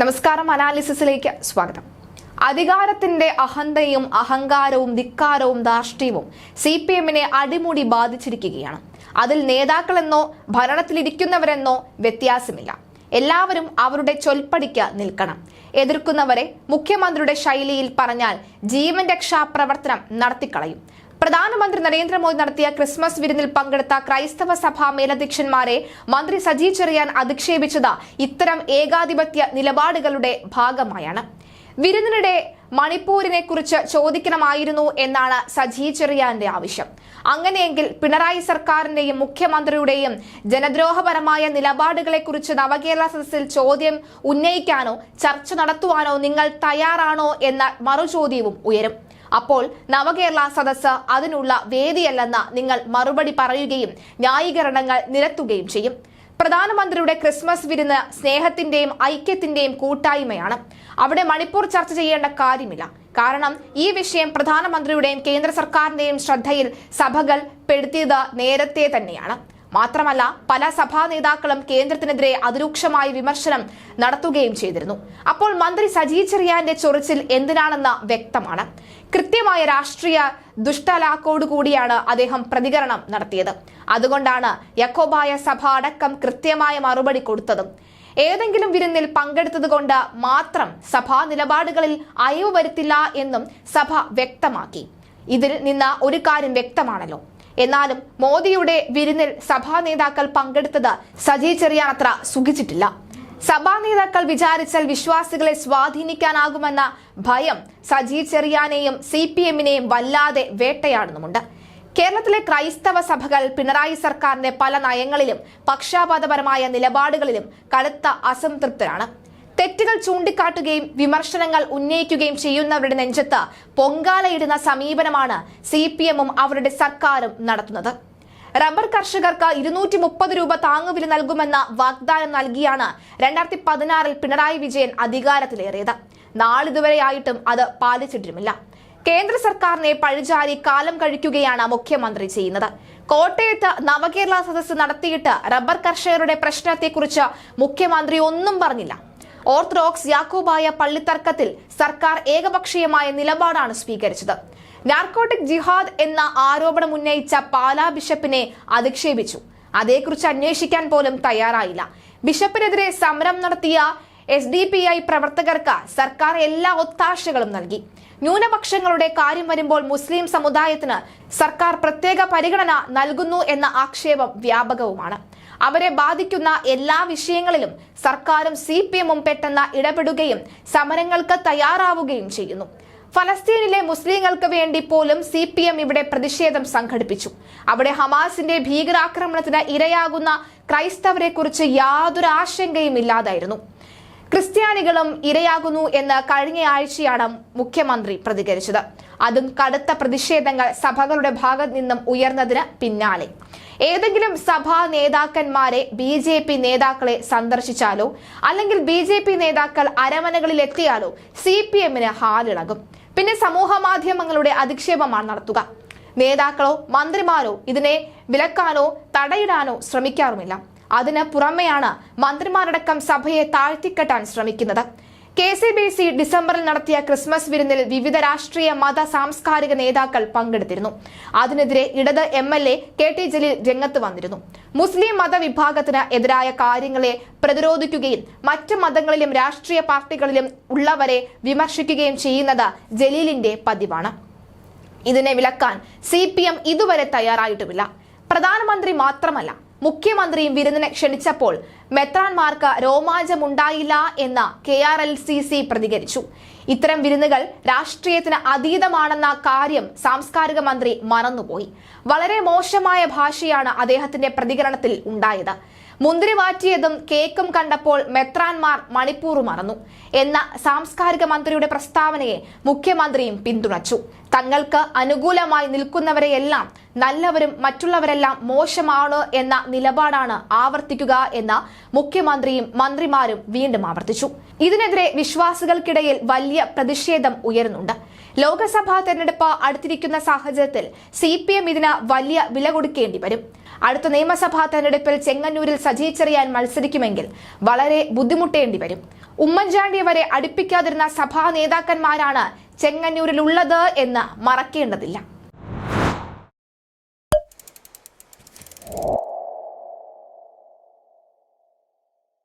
നമസ്കാരം അനാലിസിസിലേക്ക് സ്വാഗതം. അധികാരത്തിന്റെ അഹന്തയും അഹങ്കാരവും ധിക്കാരവും ധാർഷ്ട്യവും സി പി എമ്മിനെ അടിമുടി ബാധിച്ചിരിക്കുകയാണ്. അതിൽ നേതാക്കളെന്നോ ഭരണത്തിലിരിക്കുന്നവരെന്നോ വ്യത്യാസമില്ല. എല്ലാവരും അവരുടെ ചൊൽപ്പടിക്ക് നിൽക്കണം. എതിർക്കുന്നവരെ മുഖ്യമന്ത്രിയുടെ ശൈലിയിൽ പറഞ്ഞാൽ ജീവൻ രക്ഷാ പ്രവർത്തനം നടത്തിക്കളയും. പ്രധാനമന്ത്രി നരേന്ദ്രമോദി നടത്തിയ ക്രിസ്മസ് വിരുന്നിൽ പങ്കെടുത്ത ക്രൈസ്തവ സഭാ മേലധ്യക്ഷന്മാരെ മന്ത്രി സജി ചെറിയാൻ അധിക്ഷേപിച്ചത് ഇത്തരം ഏകാധിപത്യ നിലപാടുകളുടെ ഭാഗമായാണ്. വിരുന്നിനിടെ മണിപ്പൂരിനെ കുറിച്ച് ചോദിക്കണമായിരുന്നു എന്നാണ് സജി ചെറിയാന്റെ ആവശ്യം. അങ്ങനെയെങ്കിൽ പിണറായി സർക്കാരിന്റെയും മുഖ്യമന്ത്രിയുടെയും ജനദ്രോഹപരമായ നിലപാടുകളെക്കുറിച്ച് നവകേരള സദസ്സിൽ ചോദ്യം ഉന്നയിക്കാനോ ചർച്ച നടത്തുവാനോ നിങ്ങൾ തയ്യാറാണോ എന്ന മറുചോദ്യവും ഉയരും. അപ്പോൾ നവകേരള സദസ്സ് അതിനുള്ള വേദിയല്ലെന്ന് നിങ്ങൾ മറുപടി പറയുകയും ന്യായീകരണങ്ങൾ നിരത്തുകയും ചെയ്യും. പ്രധാനമന്ത്രിയുടെ ക്രിസ്മസ് വിരുന്ന് സ്നേഹത്തിന്റെയും ഐക്യത്തിന്റെയും കൂട്ടായ്മയാണ്. അവിടെ മണിപ്പൂർ ചർച്ച ചെയ്യേണ്ട കാര്യമില്ല. കാരണം ഈ വിഷയം പ്രധാനമന്ത്രിയുടെയും കേന്ദ്ര സർക്കാരിന്റെയും ശ്രദ്ധയിൽ സഭകൾ പെടുത്തിയത് നേരത്തെ തന്നെയാണ്. മാത്രമല്ല പല സഭാ നേതാക്കളും കേന്ദ്രത്തിനെതിരെ അതിരൂക്ഷമായ വിമർശനം നടത്തുകയും ചെയ്തിരുന്നു. അപ്പോൾ മന്ത്രി സജി ചെറിയാന്റെ ചൊറിച്ചിൽ എന്തിനാണെന്ന് വ്യക്തമാണ്. കൃത്യമായ രാഷ്ട്രീയ ദുഷ്ടലാക്കോടുകൂടിയാണ് അദ്ദേഹം പ്രതികരണം നടത്തിയത്. അതുകൊണ്ടാണ് യക്കോബായ സഭ അടക്കം കൃത്യമായ മറുപടി കൊടുത്തതും. ഏതെങ്കിലും വിരുന്നിൽ പങ്കെടുത്തതുകൊണ്ട് മാത്രം സഭാ നിലപാടുകളിൽ അയവ് വരുത്തില്ല എന്നും സഭ വ്യക്തമാക്കി. ഇതിൽ നിന്ന് ഒരു കാര്യം വ്യക്തമാണല്ലോ. എന്നാലും മോദിയുടെ വിരുന്നിൽ സഭാ നേതാക്കൾ പങ്കെടുത്തത് സജി ചെറിയാൻ അത്ര സുഖിച്ചിട്ടില്ല. സഭാ നേതാക്കൾ വിചാരിച്ചാൽ വിശ്വാസികളെ സ്വാധീനിക്കാനാകുമെന്ന ഭയം സജി ചെറിയാനെയും സി പി എമ്മിനെയും വല്ലാതെ വേട്ടയാടുന്നുമുണ്ട്. കേരളത്തിലെ ക്രൈസ്തവ സഭകൾ പിണറായി സർക്കാരിന്റെ പല നയങ്ങളിലും പക്ഷാപാതപരമായ നിലപാടുകളിലും കടുത്ത അസംതൃപ്തരാണ്. തെറ്റുകൾ ചൂണ്ടിക്കാട്ടുകയും വിമർശനങ്ങൾ ഉന്നയിക്കുകയും ചെയ്യുന്നവരുടെ നെഞ്ചത്ത് പൊങ്കാലയിടുന്ന സമീപനമാണ് സി പി എമ്മും അവരുടെ സർക്കാരും നടത്തുന്നത്. റബ്ബർ കർഷകർക്ക് ഇരുന്നൂറ്റി മുപ്പത് രൂപ താങ്ങുവില നൽകുമെന്ന വാഗ്ദാനം നൽകിയാണ് രണ്ടായിരത്തി പതിനാറിൽ പിണറായി വിജയൻ അധികാരത്തിലേറിയത്. നാളിതുവരെയായിട്ടും അത് പാലിച്ചിട്ടുമില്ല കേന്ദ്ര സർക്കാരിനെ പഴിചാരി കാലം കഴിക്കുകയാണ് മുഖ്യമന്ത്രി ചെയ്യുന്നത്. കോട്ടയത്ത് നവകേരള സദസ്സ് നടത്തിയിട്ട് റബ്ബർ കർഷകരുടെ പ്രശ്നത്തെക്കുറിച്ച് മുഖ്യമന്ത്രി ഒന്നും പറഞ്ഞില്ല. ഓർത്തഡോക്സ് യാക്കോബായ പള്ളിത്തർക്കത്തിൽ സർക്കാർ ഏകപക്ഷീയമായ നിലപാടാണ് സ്വീകരിച്ചത്. നാർക്കോട്ടിക് ജിഹാദ് എന്ന ആരോപണം ഉന്നയിച്ച പാലാ ബിഷപ്പിനെ അധിക്ഷേപിച്ചു. അതേക്കുറിച്ച് അന്വേഷിക്കാൻ പോലും തയ്യാറായില്ല. ബിഷപ്പിനെതിരെ സമരം നടത്തിയ എസ് ഡി പി ഐ പ്രവർത്തകർക്ക് സർക്കാർ എല്ലാ ഒത്താശകളും നൽകി. ന്യൂനപക്ഷങ്ങളുടെ കാര്യം വരുമ്പോൾ മുസ്ലിം സമുദായത്തിന് സർക്കാർ പ്രത്യേക പരിഗണന നൽകുന്നു എന്ന ആക്ഷേപം വ്യാപകവുമാണ്. അവരെ ബാധിക്കുന്ന എല്ലാ വിഷയങ്ങളിലും സർക്കാരും സി പി എമ്മും പെട്ടെന്ന് ഇടപെടുകയും സമരങ്ങൾക്ക് തയ്യാറാവുകയും ചെയ്യുന്നു. ഫലസ്തീനിലെ മുസ്ലിങ്ങൾക്ക് വേണ്ടി പോലും സി പി എം ഇവിടെ പ്രതിഷേധം സംഘടിപ്പിച്ചു. അവിടെ ഹമാസിന്റെ ഭീകരാക്രമണത്തിന് ഇരയാകുന്ന ക്രൈസ്തവരെ കുറിച്ച് യാതൊരു ആശങ്കയും ഇല്ലാതായിരുന്നു. ക്രിസ്ത്യാനികളും ഇരയാകുന്നു എന്ന് കഴിഞ്ഞ ആഴ്ചയാണ് മുഖ്യമന്ത്രി പ്രതികരിച്ചത്. അതും കടുത്ത പ്രതിഷേധങ്ങൾ സഭകളുടെ ഭാഗത്ത് നിന്നും ഉയർന്നതിന് പിന്നാലെ. ഏതെങ്കിലും സഭാ നേതാക്കന്മാരെ ബി ജെ പി നേതാക്കളെ സന്ദർശിച്ചാലോ അല്ലെങ്കിൽ ബി ജെ പി നേതാക്കൾ അരമനകളിൽ എത്തിയാലോ സി പി എമ്മിന് ഹാലിളകും. പിന്നെ സമൂഹ മാധ്യമങ്ങളുടെ അധിക്ഷേപമാണ് നടത്തുക. നേതാക്കളോ മന്ത്രിമാരോ ഇതിനെ വിലക്കാനോ തടയിടാനോ ശ്രമിക്കാറുമില്ല. അതിന് പുറമെയാണ് മന്ത്രിമാരടക്കം സഭയെ താഴ്ത്തിക്കെട്ടാൻ ശ്രമിക്കുന്നത്. കെ സി ബി സി ഡിസംബറിൽ നടത്തിയ ക്രിസ്മസ് വിരുന്നിൽ വിവിധ രാഷ്ട്രീയ മത സാംസ്കാരിക നേതാക്കൾ പങ്കെടുത്തിരുന്നു. അതിനെതിരെ ഇടത് M L A K T Jaleel രംഗത്ത് വന്നിരുന്നു. മുസ്ലിം മതവിഭാഗത്തിന് എതിരായ കാര്യങ്ങളെ പ്രതിരോധിക്കുകയും മറ്റ് മതങ്ങളിലും രാഷ്ട്രീയ പാർട്ടികളിലും ഉള്ളവരെ വിമർശിക്കുകയും ചെയ്യുന്നത് ജലീലിന്റെ പതിവാണ്. ഇതിനെ വിലക്കാൻ സി ഇതുവരെ തയ്യാറായിട്ടുമില്ല. പ്രധാനമന്ത്രി മാത്രമല്ല മുഖ്യമന്ത്രിയും വിരുന്നിനെ ക്ഷണിച്ചപ്പോൾ മെത്രാൻമാർക്ക് രോമാഞ്ചമുണ്ടായില്ല എന്ന് K R L C C പ്രതികരിച്ചു. ഇത്തരം വിരുന്നുകൾ രാഷ്ട്രീയത്തിന് അതീതമാണെന്ന കാര്യം സാംസ്കാരിക മന്ത്രി മറന്നുപോയി. വളരെ മോശമായ ഭാഷയാണ് അദ്ദേഹത്തിന്റെ പ്രതികരണത്തിൽ ഉണ്ടായത്. മുന്തിരി മാറ്റിയതും കേക്കും കണ്ടപ്പോൾ മെത്രാൻമാർ മണിപ്പൂർ മറന്നു എന്ന സാംസ്കാരിക മന്ത്രിയുടെ പ്രസ്താവനയെ മുഖ്യമന്ത്രിയും പിന്തുണച്ചു. തങ്ങൾക്ക് അനുകൂലമായി നിൽക്കുന്നവരെയെല്ലാം നല്ലവരും മറ്റുള്ളവരെല്ലാം മോശമാണ് എന്ന നിലപാടാണ് ആവർത്തിക്കുക എന്ന് മുഖ്യമന്ത്രിയും മന്ത്രിമാരും വീണ്ടും ആവർത്തിച്ചു. ഇതിനെതിരെ വിശ്വാസികൾക്കിടയിൽ വലിയ പ്രതിഷേധം ഉയരുന്നുണ്ട്. ലോക്സഭാ തെരഞ്ഞെടുപ്പ് അടുത്തിരിക്കുന്ന സാഹചര്യത്തിൽ സി പി എം ഇതിന് വലിയ വില കൊടുക്കേണ്ടി വരും. അടുത്ത നിയമസഭാ തെരഞ്ഞെടുപ്പിൽ ചെങ്ങന്നൂരിൽ സജീച്ചെറിയാൻ മത്സരിക്കുമെങ്കിൽ വളരെ ബുദ്ധിമുട്ടേണ്ടി വരും. ഉമ്മൻചാണ്ടി വരെ അടുപ്പിക്കാതിരുന്ന സഭാ നേതാക്കന്മാരാണ് ചെങ്ങന്നൂരിലുള്ളത് എന്ന് മറക്കേണ്ടതില്ല.